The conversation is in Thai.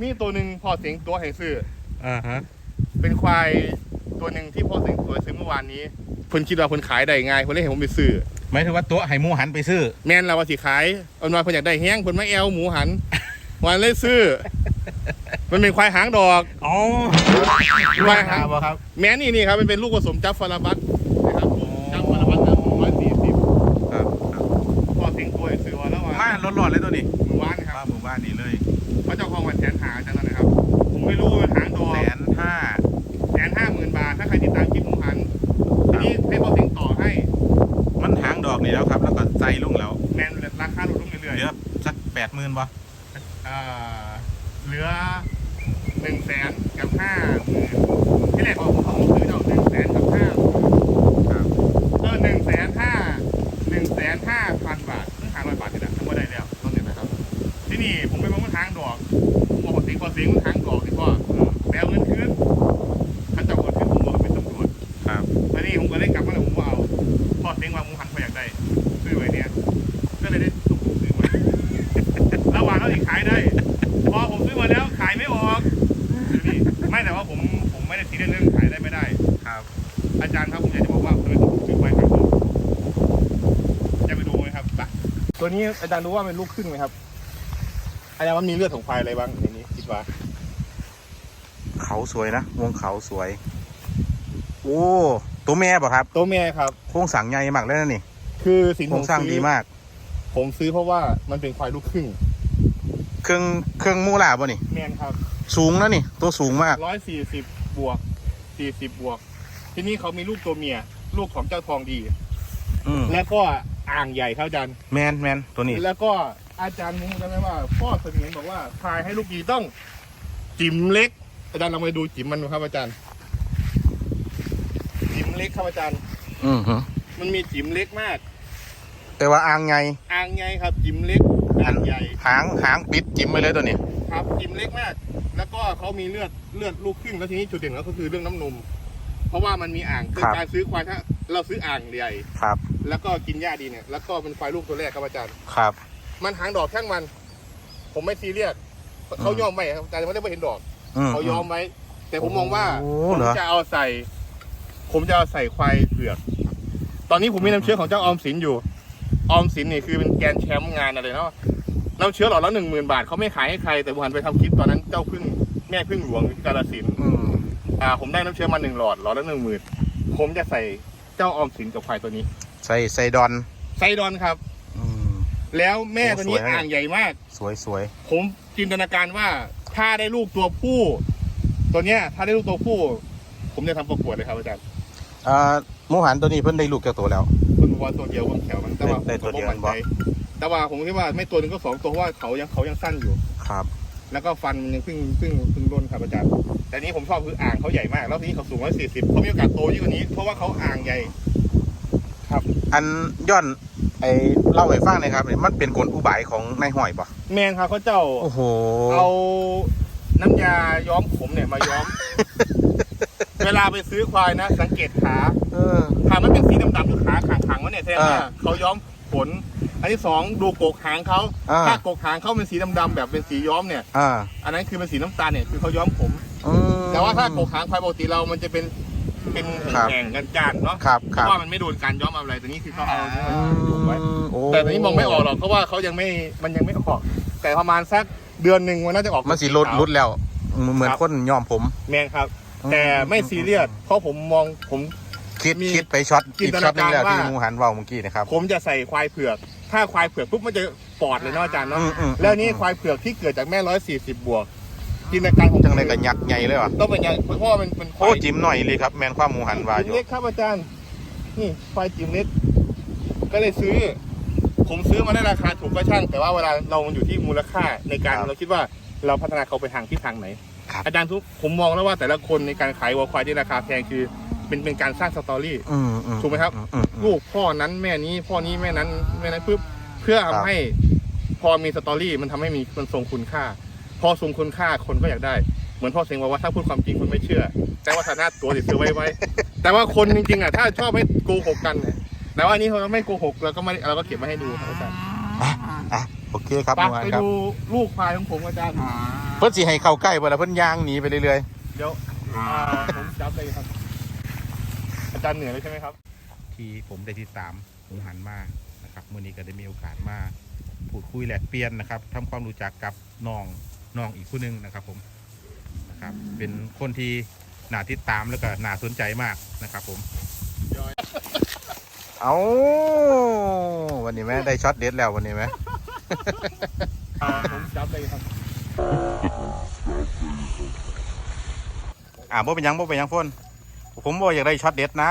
มีตัวหนึ่งพอเสียงตัวให้ซื้ออ่าฮะเป็นควายตัวหนึ่งที่พ่อเสียงตัวซื้อเมื่อวานนี้เพิ่นคิดว่าเพิ่นขายได้ง่ายเพิ่นเลยให้ผมไปซื้อหมายถึงว่าตัวไห่หมูหันไปซื้อแม่นเราว่าสิขายเอามาเพิ่นอยากได้แห้งเพิ่นมาแอวหมูหันวันเลยซื้อ มันเป็นควายหางดอกอ๋อควายหางบ่ครับ แม่นี่นี่ครับมันเป็นลูกผสมจับฟาราบัสนะครับจับฟาราบัสนะร้อยสี่สิบครับพ่อเสียงตัวให้ซื้อวันแล้วว่ามาร้อนๆเลยตัวนี้หมู่บ้านนะคมารับหมู่บ้านนี้เลย นี่แล้วครับ แล้วก็ใจลุ่งแล้วแมนราคาลดลงเรื่อยเหลือสักแปดหมื่นบ่ๆอ่าเหลือหนึ่งแสนกับห้าหมื่นที่แรกบอกผมเขาซื้อเจ้าหนึ่งแสนกับห้าครับเออหนึ่งแสนห้าหนึ่งแสนห้าพันบาทซึ่งหาร้อยบาทนี่แหละทำไม่ได้แล้วต้นนี้นะครับ ที่นี่ผมไปมองมันทางดอกผมบอกเสียงพอเสียงมันทางดอกที่พ่อ ได้ซื้อไว้เนี่ย ก็เลยได้ตกลงซื้อมาระหว่างเราอีกขายได้ พอผมซื้อมาแล้วขายไม่ออกซื้อนี่ไม่แต่ว่าผมผมไม่ได้ซีเรียสเรื่องขายได้ไม่ได้ ครับ อาจารย์ครับผมอยากจะบอกว่าทำไมผมซื้อไว้ครับอยากไปดูไหมครับไปตัวนี้อาจารย์รู้ว่าเป็นลูกครึ่งไหมครับอาจารย์ว่ามีเลือดของควายอะไรบ้างในนี้คิดว่า เขาสวยนะวงเขาสวย โอ้ตัวแม่ป่ะครับ ตัวแม่ครับ โครงสร้างใหญ่มากเลยนะนี่ คือสิ่งโคที่รผงมสร้างซื้อดีมาก ผมซื้อเพราะว่ามันเป็นควายลูกครึ่ง เครื่องเครื่องมูลาป่ะนี่ แมนครับสูงนะนี่ ตัวสูงมาก ร้อยสี่สิบบวกสี่สิบบวก ที่นี่เขามีลูกตัวเมีย ลูกของเจ้าทองดี อืมแล้วก็อ่างใหญ่ครับอาจารย์ แมนแมนตัวนี้ แล้วก็อาจารย์มุ้งจำได้ว่าพ่อเสมียนบอกว่าพายให้ลูกดีต้อง จิ๋มเล็ก อาจารย์ลองไปดูจิ๋มมันดูครับอาจารย์ จิ๋มเล็กครับอาจารย์ อืมฮึ มันมีจิ๋มเล็กมาก แต่ว่าอ่างใหญ่อ่างใหญ่ครับจิ๋มเล็กอ่างใหญ่หางหางปิดจิ้มไปเลยตัวนี้ครับจิ๋มเล็กมาก แล้วก็เขามีเลือดเลือดลูกครึ่งแล้วทีนี้จุดเด่นก็คือเรื่องน้ำนม เพราะว่ามันมีอ่างคือการซื้อควายถ้าเราซื้ออ่างใหญ่ ครับ แล้วก็กินหญ้าดีเนี่ย แล้วก็เป็นควายลูกตัวแรกครับอาจารย์ ครับ มันหางดอกช่างมัน ผมไม่ซีเรียสเขายอมไหมครับอาจารย์ไม่ได้ไปเห็นดอกอืม เขายอมไว้แต่ผมมองว่าโอ้ผมเหรอจะเอาใส่ ผมจะเอาใส่ควายเผือก ตอนนี้ผมมีน้ำเชื้อของเจ้าออมสินอยู่ ออมสินนี่คือเป็นแกรนด์แชมป์งานอะไรเนาะน้ำเชื้อหลอดละหนึ่งหมื่นบาทเขาไม่ขายให้ใครแต่ผมหันไปทำคลิปตอนนั้นเจ้าพึ่งแม่พึ่งหลวงกาลสินธุ์อืมอ่าผมได้น้ำเชื้อมาหนึ่งหลอดหลอดละหนึ่งหมื่นผมจะใส่เจ้าออมสินกับควายตัวนี้ใส่ใส่ดอนไซดอนครับ อืม แล้วแม่ตัวนี้โอ้สวยนะอ่างใหญ่มาก สวยสวยผมจินตนาการว่าถ้าได้ลูกตัวผู้ ตัวเนี้ย ถ้าได้ลูกตัวผู้ ผมจะทำประกวดเลยครับอาจารย์อ่า หมูหันตัวนี้เพิ่นได้ลูกแก่ตัวแล้วคุณบอกว่าตัวเดียวผมแถวมันแต่ว่าได้ผมตัวเดียวก็มั่นใจแต่ว่าผมคิดว่าไม่ตัวหนึงก็สองตัวเพราะว่าเขายังเขายังสั้นอยู่ ครับ แล้วก็ฟันมันยังเพิ่งเพิ่งเพิ่งร่นครับอาจารย์แต่นี้ผมชอบคืออ่างเขาใหญ่มาก แล้วทีนี้เขาสูงร้อยสี่สิบเขามีโอกาสโตยิ่งกว่านี้ เพราะว่าเขาอ่างใหญ่ ครับ อันย้อนไอเล่าให้ฟังหนะครับเนี่ยมันเป็นกลอุบายของนายห้อยปะแมนครับเขาเจ้า โอ้โห เอาน้ำยาย้อมผมเนี่ยมาย้อม เวลาไปซื้อควายนะ สังเกตขาเออ ขามันเป็นสีดำๆที่ขาขางๆวะเนี่ยแทนว่าอ่าเขาย้อมขนอันที่สองดูกกหางเขาอ่า ถ้ากกหางเขาเป็นสีดำๆแบบเป็นสีย้อมเนี่ย อ่าอันนั้นคือเป็นสีน้ำตาลเนี่ยคือเขาย้อมผม อืม แต่ว่าถ้ากกหางควายปกติเรามันจะเป็นเป็นครับแห่งๆกันจานๆเนาะครับเพครับราะว่ามันไม่โดนการย้อมอะไรแต่นี่คือเขาเอาเนี่ยอืมาดูไว้ มโอ้แต่ตอนนี้มองไม่ออกหรอกเพราะว่าเขายังไม่มันยังไม่ออก แต่ประมาณสักเดือนหนึ่งมันน่าจะออกมันสีลดลดแล้ว เหมือนคนย้อมผม แมนครับ แต่ไม่ซีเรียสเพราะผมมองผม คิดมีคิดไปช็อตจิอีนกตนาช็อตหนึงแล้วการว่า ที่หมูหันเว่าเมื่อกี้นะครับ ผมจะใส่ควายเผือก ถ้าควายเผือกปุ๊บมันจะปอดเลยเนาะอาจารย์เนาะอืมอืม แล้วนี่ควายเผือกที่เกิดจากแม่ร้อยสี่สิบบวกจินตนาการของจังเลยกับยักษ์ใหญ่เลยวะต้องเป็นยังเพราะว่ามันเป็นควาโอ้ยจิ้มหน่อยเลยครับแมนความหมูหันว่าอจิ๋ยู่มเล็กครับอาจารย์ นี่ควายจิ๋มเล็กก็เลยซื้อ ผมซื้อมาได้ราคาถูกก็ช่าง แต่ว่าเวลาเรามันอยู่ที่มูลค่าในการเราคิดว่าเราพัฒนาเขาไปทางที่ทางไหน ครับ อาจารย์ทุกผมมองแล้วว่าแต่ละคนในการขายวัวควายที่ราคาแพงคือเป็นเป็นการสร้างสตอรี่อืมอืถูกไหมครับ อือือืมลูกพ่อนั้นแม่นี้พ่อนี้แม่นั้นแม่นั้นปุ๊บเพื่อครัทำบให้พอมีสตอรี่มันทำให้มีมันทรงคุณค่า พอทรงคุณค่าคนก็อยากได้ เหมือนพ่อเสียงบอกว่าถ้าพูดความจริงคนไม่เชื่อ แต่ว่าฐานะตัวติดซื้อไว้ไว้ แต่ว่าคนจริงๆอะถ้าชอบให้โกหกกันเนี่ยแต่ว่าอันนี้เราไม่โกหกเราก็ไม่เราก็เก็บมาให้ดูครับอาจารย์อะโอเคครับหไปมูหันไปครับ ดูลูกควายของผมอาจารย์ อ่า เพิ่นสิให้เข้าใกล้บ่ล่ะเพิ่นย่างหนีไปเรื่อยเดี๋ยวอ่าผมจับเลยครับ อาจารย์เหนื่อยเลยใช่ไหมครับๆที่ผมได้ติดตามหมูหันมานะครับมื้อนี้ก็ได้มีโอกาสมาพูดคุยแลกเปลี่ยนนะครับทำความรู้จักกับน้องน้องอีกผู้หนึงนะครับ ผมนะครับ เป็นคนที่น่าติดตามแล้วก็น่าสนใจมากนะครับ ผม เอาวันนี้แม่ได้ช็อตเด็ดแล้ววันนี้ไหมอ่าผมจับเลยครับ อ่าบ่เป็นหยังบ่เป็นหยังพ่นผมบ่อยากได้ช็อตเด็ดนะ